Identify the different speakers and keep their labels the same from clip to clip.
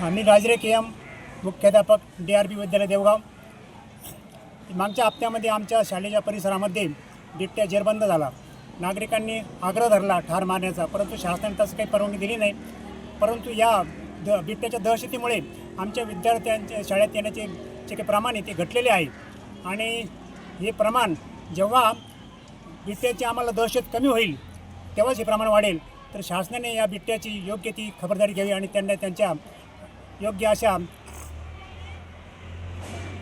Speaker 1: मी Rajre K M मुख्याध्यापक D R B विद्यालय देवगाव. मागच्या हप्त्यामध्ये आमच्या शाळेच्या परिसरामध्ये बिबट्या जेरबंद झाला. नागरिकांनी आग्रह धरला ठार मारण्याचा. परंतु शासनाने तसं काही परवानगी दिली नाही. परंतु या द बिबट्याच्या दहशतीमुळे आमच्या विद्यार्थ्यांच्या शाळेत येण्याचे जे काही प्रमाण आहे ते घटलेले आहे. आणि हे प्रमाण जेव्हा बिबट्याची आम्हाला दहशत कमी होईल तेव्हाच हे प्रमाण वाढेल. तर शासनाने या बिबट्याची योग्य ती खबरदारी घ्यावी आणि त्यांना त्यांच्या योग्य अशा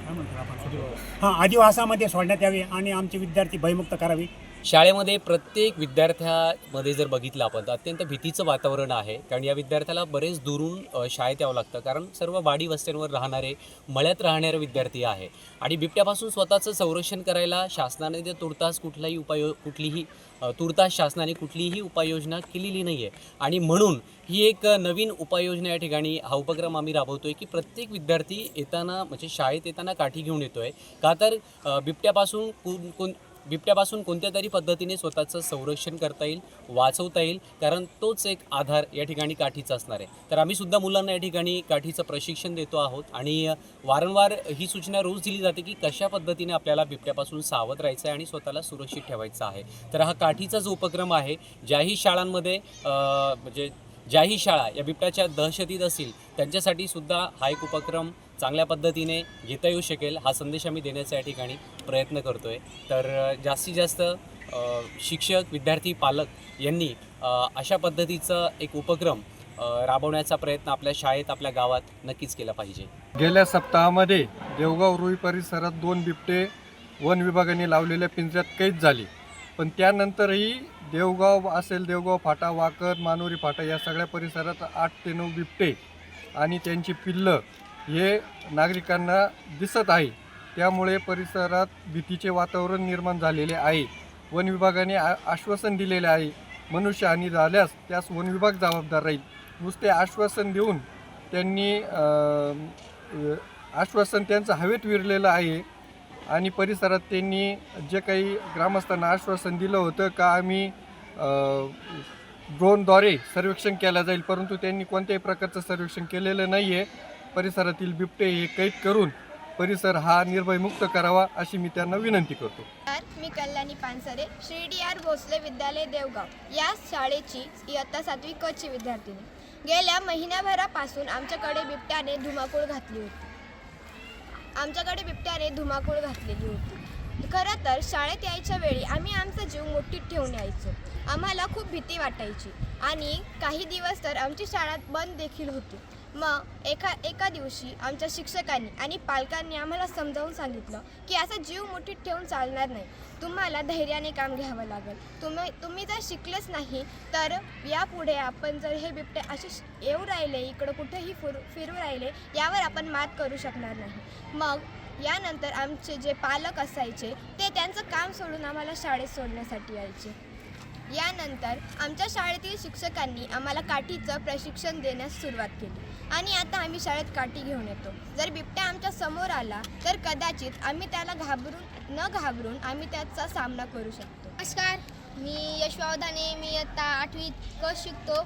Speaker 1: काय म्हणतो आपण? हां आदिवासामध्ये सोडण्यात यावे आणि आमचे विद्यार्थी भयमुक्त करावे
Speaker 2: शाळेमध्ये प्रत्येक विद्यार्थ्यामध्ये जर बघितलं आपण तर अत्यंत भीतीचं वातावरण आहे. कारण या विद्यार्थ्याला बरेच दुरून शाळेत यावं लागतं. कारण सर्व वाडी वस्त्यांवर राहणारे मळ्यात राहणारे विद्यार्थी आहे. आणि बिबट्यापासून स्वतःचं संरक्षण करायला शासनाने ते तुर्तास कुठलाही उपाय कुठलीही तुर्तास शासनाने कुठलीही उपाययोजना केलेली नाही आहे आणि म्हणून ही एक नवीन उपाययोजना या ठिकाणी हा उपक्रम आम्ही राबवतोय की प्रत्येक विद्यार्थी येताना म्हणजे शाळेत येताना काठी घेऊन येतोय. का तर बिबट्यापासून कोण कोण बिबट्यापासून कोणत्या तरी पद्धतीने स्वतःचं संरक्षण करता येईल वाचवता येईल? कारण तोच एक आधार या ठिकाणी काठीचा असणार आहे. तर आम्ही सुद्धा मुलांना या ठिकाणी काठीचं प्रशिक्षण देतो आहोत आणि वारंवार ही सूचना रोज दिली जाते की कशा पद्धतीने आपल्याला बिबट्यापासून सावध राहायचं आहे आणि स्वतःला सुरक्षित ठेवायचं आहे. तर हा काठीचा जो उपक्रम आहे ज्याही शाळांमध्ये म्हणजे ज्याही शाळा या बिबट्याच्या दहशतीत असतील त्यांच्यासाठी सुद्धा हा एक उपक्रम चांगल्या पद्धतीने घेता येऊ शकेल हा संदेश आम्ही देण्याचा या ठिकाणी प्रयत्न करतो आहे तर जास्तीत जास्त शिक्षक विद्यार्थी पालक यांनी अशा पद्धतीचा एक उपक्रम राबवण्याचा प्रयत्न आपल्या शाळेत आपल्या गावात नक्कीच केला पाहिजे.
Speaker 3: गेल्या सप्ताहामध्ये देवगाव रुई परिसरात दोन बिबटे वन विभागाने लावलेल्या पिंजऱ्यात कैद झाली. पण त्यानंतरही देवगाव असेल देवगाव फाटा वाकद मानोरी फाटा या सगळ्या परिसरात आठ ते नऊ बिबटे आणि त्यांची पिल्लं हे नागरिकांना दिसत आहे. त्यामुळे परिसरात भीतीचे वातावरण निर्माण झालेले आहे. वन विभागाने आ आश्वासन दिलेले आहे. मनुष्यहानी झाल्यास त्यास वन विभाग जबाबदार राहील. नुसते आश्वासन देऊन त्यांनी आश्वासन त्यांचं हवेत विरलेलं आहे. आणि परिसरात त्यांनी जे काही ग्रामस्थांना आश्वासन दिलं होतं का आम्ही ड्रोनद्वारे सर्वेक्षण केलं जाईल. परंतु त्यांनी कोणत्याही प्रकारचं सर्वेक्षण केलेलं नाही आहे परिसरातील बिबटे हे कैद करून परिसर हा निर्भयमुक्त करावा अशी मी त्यांना विनंती करतो.
Speaker 4: मी कल्याणी पानसरे श्री डी आर भोसले विद्यालय देवगाव. या शाळेची इयत्ता सातवी कची विद्यार्थिनी. गेल्या महिन्याभरापासून आमच्याकडे बिबट्याने धुमाकूळ घातली होती. आमच्याकडे बिबट्याने धुमाकूळ घातलेली होती. खरं तर शाळेत यायच्या वेळी आम्ही आमचा जीव मोठीत ठेवून यायचो. आम्हाला खूप भीती वाटायची. आणि काही दिवस तर आमची शाळा बंद देखील होती. मग एका एका दिवशी आमच्या शिक्षकांनी आणि पालकांनी आम्हाला समजावून सांगितलं की असा जीव मुठीत ठेवून चालणार नाही. तुम्हाला धैर्याने काम घ्यावं लागेल. तुम्ही तुम्ही जर शिकलेच नाही तर यापुढे आपण जर हे बिबटे असे येऊ राहिले इकडं कुठेही फिरू फिरू राहिले यावर आपण मात करू शकणार नाही. मग यानंतर आमचे जे पालक असायचे ते त्यांचं काम सोडून आम्हाला शाळेत सोडण्यासाठी यायचे. यानंतर आमच्या शाळेतील शिक्षकांनी आम्हाला काठीचं प्रशिक्षण देण्यास सुरुवात केली. आणि आता आम्ही शाळेत काठी घेऊन येतो. जर बिबट्या आमच्यासमोर आला तर कदाचित आम्ही त्याला घाबरून न घाबरून आम्ही त्याचा सामना करू शकतो.
Speaker 5: नमस्कार मी यशवावधाने मी आता आठवीत क शिकतो.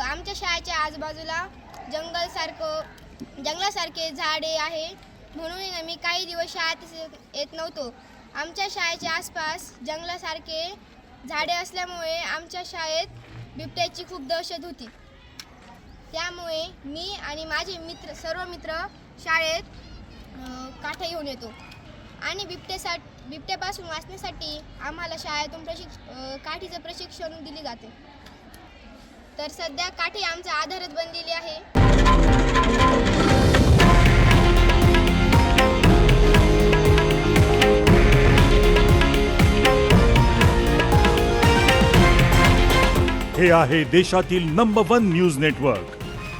Speaker 5: आमच्या शाळेच्या आजूबाजूला जंगलसारखं जंगलासारखे झाडे आहे. म्हणून मी काही दिवस शाळेत येत नव्हतो. आमच्या शाळेच्या आसपास जंगलासारखे झाडे असल्यामुळे आमच्या शाळेत बिबट्याची खूप दहशत होती. त्यामुळे मी आणि माझे मित्र सर्व मित्र शाळेत काठा घेऊन येतो. आणि बिबट्यासाठी बिबट्यापासून वाचण्यासाठी आम्हाला शाळेतून प्रशिक्ष काठीचं प्रशिक्षण दिले जाते. तर सध्या काठी आमचा आधारच बनलेली आहे.
Speaker 6: हे आहे देशातील नंबर वन न्यूज नेटवर्क